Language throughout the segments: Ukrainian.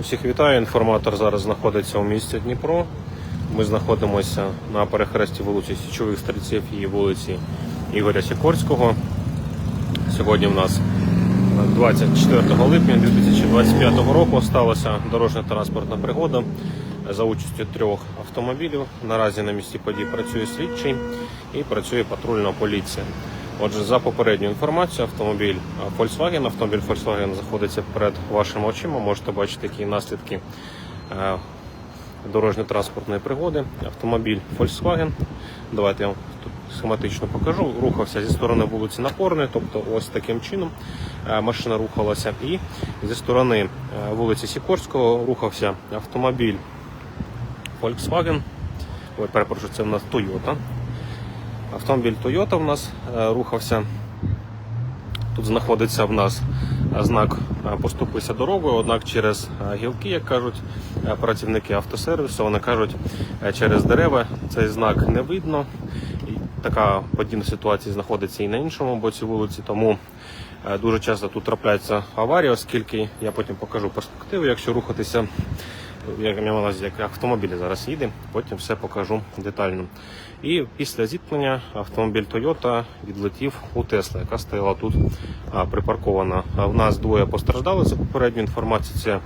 Усіх вітаю. Інформатор зараз знаходиться у місті Дніпро. Ми знаходимося на перехресті вулиці Січових стрільців і вулиці Ігоря Сікорського. Сьогодні в нас 24 липня 2025 року сталася дорожня транспортна пригода за участю трьох автомобілів. Наразі на місці подій працює слідчий і працює патрульна поліція. Отже, за попередню інформацію, автомобіль Volkswagen, автомобіль Volkswagen знаходиться перед вашими очима. Можете бачити, які наслідки е, дорожньо-транспортної пригоди. Автомобіль Volkswagen. Давайте я вам тут схематично покажу. Рухався зі сторони вулиці Напорної, тобто ось таким чином е, машина рухалася. І зі сторони е, вулиці Сікорського рухався автомобіль Volkswagen. Ой, перепрошую, це в нас Toyota. Автомобіль Toyota в нас е, рухався. Тут знаходиться в нас е, знак е, поступися дорогою, однак через гілки, як кажуть працівники автосервісу, вони кажуть, через дерева цей знак не видно. І така подібна ситуація знаходиться і на іншому боці вулиці, тому дуже часто тут трапляються аварії, оскільки я потім покажу перспективу, якщо рухатися як я маю на як автомобіль зараз їде, потім все покажу детально. І після зіткнення автомобіль Toyota відлетів у Тесла, яка стояла тут припаркована. В нас двоє постраждали за попередню інформацію. Це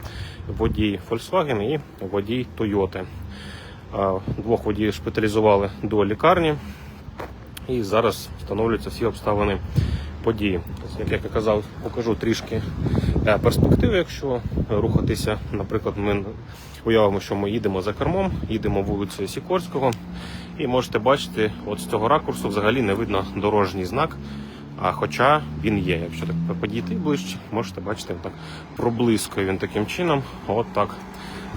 водій Volkswagen і водій Toyota. Двох водіїв шпиталізували до лікарні. І зараз встановлюються всі обставини події. Тобто, Як я казав, покажу трішки е, перспективи, якщо рухатися. Наприклад, ми уявимо, що ми їдемо за кермом, їдемо вулицею Сікорського, і можете бачити, от з цього ракурсу взагалі не видно дорожній знак. А хоча він є, якщо так підійти ближче, можете бачити, так проблискує він таким чином. От так.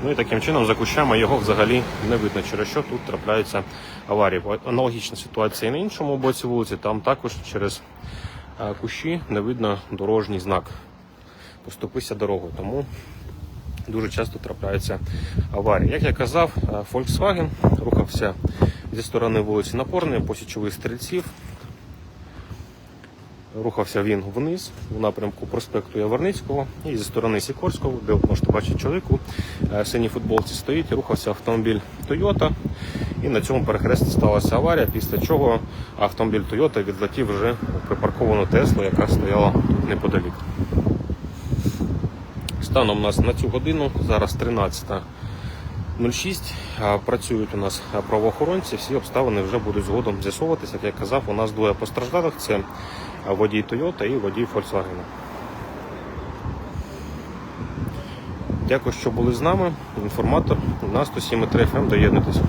Ну і таким чином за кущами його взагалі не видно, через що тут трапляються аварії. Аналогічна ситуація і на іншому боці вулиці, там також через кущі не видно дорожній знак. Поступися дорогою. Тому дуже часто трапляються аварії. Як я казав, е, Volkswagen рухався зі сторони вулиці Напорної по січових стрільців. Рухався він вниз у напрямку проспекту Яворницького і зі сторони Сікорського, де можете бачити чоловіку е, в синій футболці стоїть, рухався автомобіль Toyota. І на цьому перехресті сталася аварія, після чого автомобіль Toyota відлетів вже у припарковану Теслу, яка стояла тут неподалік. Станом у нас на цю годину, зараз 13. 06 працюють у нас правоохоронці, всі обставини вже будуть згодом з'ясовуватися. Як я казав, у нас двоє постраждалих це водій Toyota і водій Volkswagen. Дякую, що були з нами. Інформатор на 107.3 FM доєднатися.